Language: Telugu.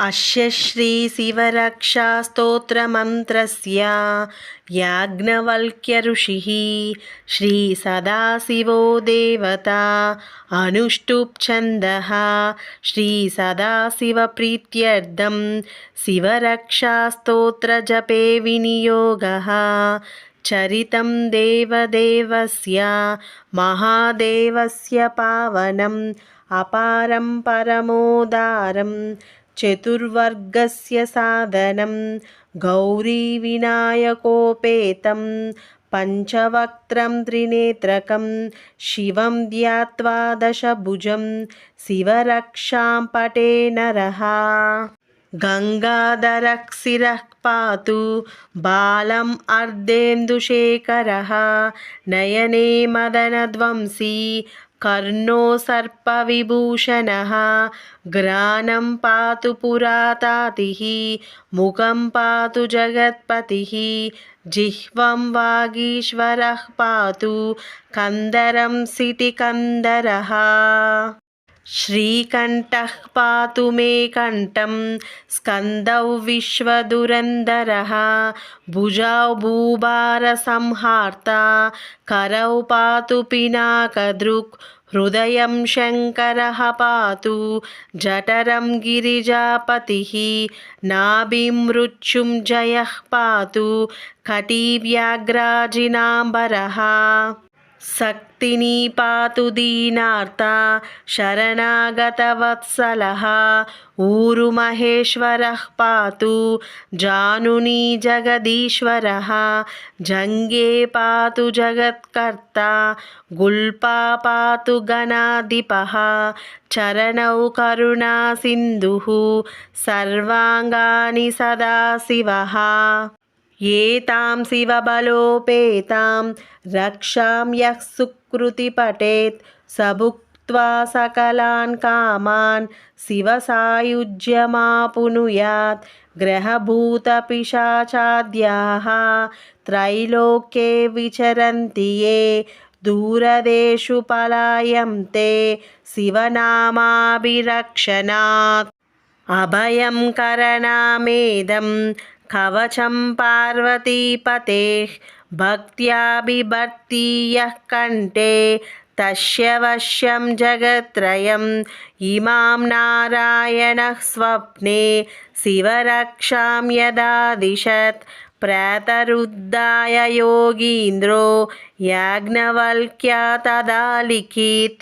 अस्य श्रीशिवरक्षास्तोत्रमन्त्रस्य याज्ञवल्क्यऋषिः श्रीसदाशिवो देवता अनुष्टुप्छन्दः श्रीसदाशिवप्रीत्यर्थं शिवरक्षास्तोत्रजपे विनियोगः चरितं देवदेवस्य महादेवस्य पावनम् अपारं परमोदारं चतुर्वर्गस्य साधनं गौरीविनायकोपेतं पञ्चवक्त्रं त्रिनेत्रकं शिवं ध्यात्वा दशभुजं शिवरक्षां पटे नरः गङ्गाधरशिरः पातु बालम् अर्धेन्दुशेखरः नयने मदनध्वंसी कर्णो सर्पविभूषणः ग्रानं पातु पुरातातिः मुखं पातु जगत्पतिः जिह्वं वागीश्वरः पातु कन्दरं सिटिकन्दरः श्रीकण्ठः पातु मे कण्ठं स्कन्दौ विश्वदुरन्दरः भुजौ भूभारसंहार्ता करौ पातु पिनाकदृक् हृदयं शङ्करः पातु जठरं गिरिजापतिः नाभिं मृत्युञ्जयः पातु कटिव्याघ्राजिनाम्बरः శక్తిని పాతు దీనార్త శరణాగతవత్సల ఊరు మహేశ్వర పాతు జానుని జగదీశ్వర. జంగే పాతు జగత్కర్త గుల్పా పాతు గణాధిప. చరణౌ కరుణా సింధు. సర్వాంగాని సదాశివ ఏతాం శివబలోపేతాం. రక్షాం యః సుకృతి పటేత్. సభుక్త్వా సకలాన్ కామాన్. శివసాయుజ్యమాపునుయాత్ గ్రహభూతపిశాచాద్యాः త్రైలోక్ये విచరంతి ఏ. దూరదేషు పలాయం తే శివనామాభిరక్షణాత్. అభయం కరణామేదం. కవచం పార్వతీపతే భక్త్యాభిభర్తీయ కంటే తస్యవశ్యం జగత్రయం ఇమాం నారాయణ స్వప్నే శివరక్షాం యదాదిశత్ ప్రాతరుద్దాయ యోగీంద్రో యాజ్ఞవల్క్య తదాలిఖీత్